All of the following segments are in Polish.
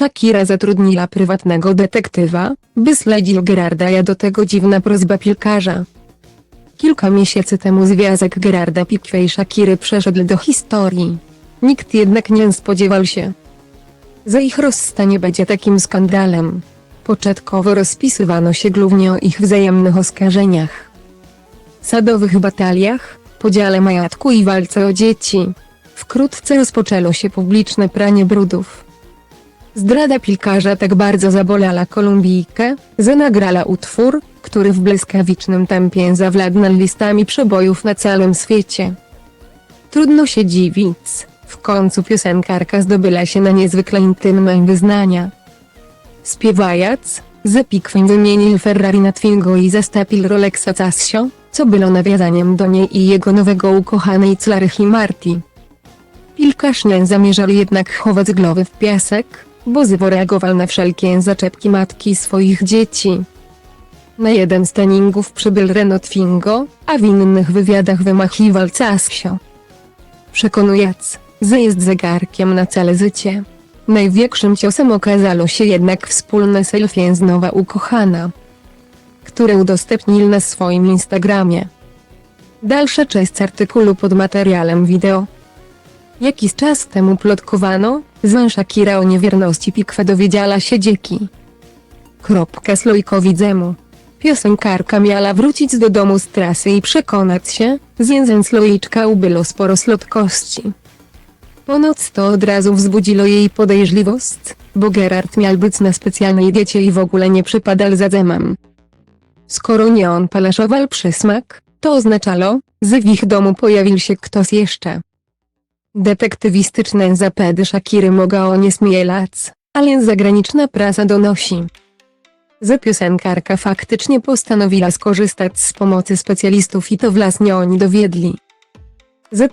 Shakira zatrudniła prywatnego detektywa, by śledził Gerarda a do tego dziwna prośba piłkarza. Kilka miesięcy temu związek Gerarda Piqué i Shakiry przeszedł do historii. Nikt jednak nie spodziewał się, że ich rozstanie będzie takim skandalem. Początkowo rozpisywano się głównie o ich wzajemnych oskarżeniach, sadowych bataliach, podziale majątku i walce o dzieci. Wkrótce rozpoczęło się publiczne pranie brudów. Zdrada piłkarza tak bardzo zabolała Kolumbijkę, że nagrała utwór, który w błyskawicznym tempie zawładnął listami przebojów na całym świecie. Trudno się dziwić, w końcu piosenkarka zdobyła się na niezwykle intymne wyznania. Śpiewając, że Pikwin wymienił Ferrari na Twingo i zastąpił Rolexa Casio, co było nawiązaniem do niej i jego nowego ukochanej Clarychy Marti. Piłkarz nie zamierzał jednak chować głowy w piasek, bo zareagował na wszelkie zaczepki matki swoich dzieci. Na jeden z treningów przybył Renault Twingo, a w innych wywiadach wymachiwał Casio. Przekonując, że jest zegarkiem na całe życie. Największym ciosem okazało się jednak wspólne selfie z nowa ukochana, które udostępnił na swoim Instagramie. Dalsza część artykułu pod materiałem wideo. Jakiś czas temu plotkowano, że Shakira o niewierności Pikwe dowiedziała się dzieki. Kropka Slojkowidzemu. Piosenkarka miała wrócić do domu z trasy i przekonać się, że jeden słoiczka ubyło sporo słodkości. Ponoć to od razu wzbudziło jej podejrzliwość, bo Gerard miał być na specjalnej diecie i w ogóle nie przypadał za zemem. Skoro nie on palaszował przysmak, to oznaczało, że w ich domu pojawił się ktoś jeszcze. Detektywistyczne zapady Shakiry mogą nie śmielać, ale zagraniczna prasa donosi, że piosenkarka faktycznie postanowiła skorzystać z pomocy specjalistów i to własnie oni dowiedli. Że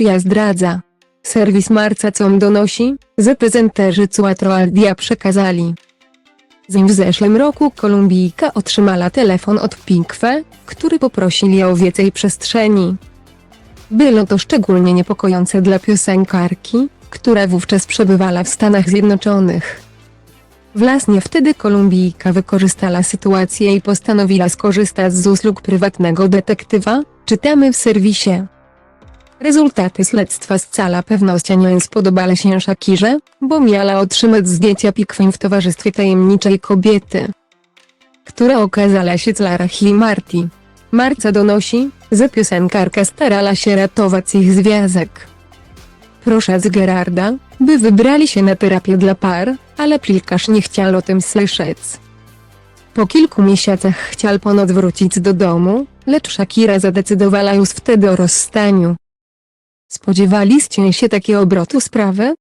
ja zdradza. Serwis Marca.com donosi, że prezenterzy Cuatro al Dia przekazali. że W zeszłym roku Kolumbijka otrzymała telefon od Pinkwe, który poprosili o więcej przestrzeni. Było to szczególnie niepokojące dla piosenkarki, która wówczas przebywała w Stanach Zjednoczonych. Właśnie wtedy Kolumbijka wykorzystała sytuację i postanowiła skorzystać z usług prywatnego detektywa, czytamy w serwisie. Rezultaty śledztwa z cała pewnością nie spodobały się Shakirze, bo miała otrzymać zdjęcia Pikwin w towarzystwie tajemniczej kobiety, która okazała się Clarychy Marti. Marca donosi, że piosenkarka starała się ratować ich związek. Proszę z Gerarda, by wybrali się na terapię dla par, ale piłkarz nie chciał o tym słyszeć. Po kilku miesiącach chciał ponoć wrócić do domu, lecz Shakira zadecydowała już wtedy o rozstaniu. Spodziewaliście się takiego obrotu sprawy?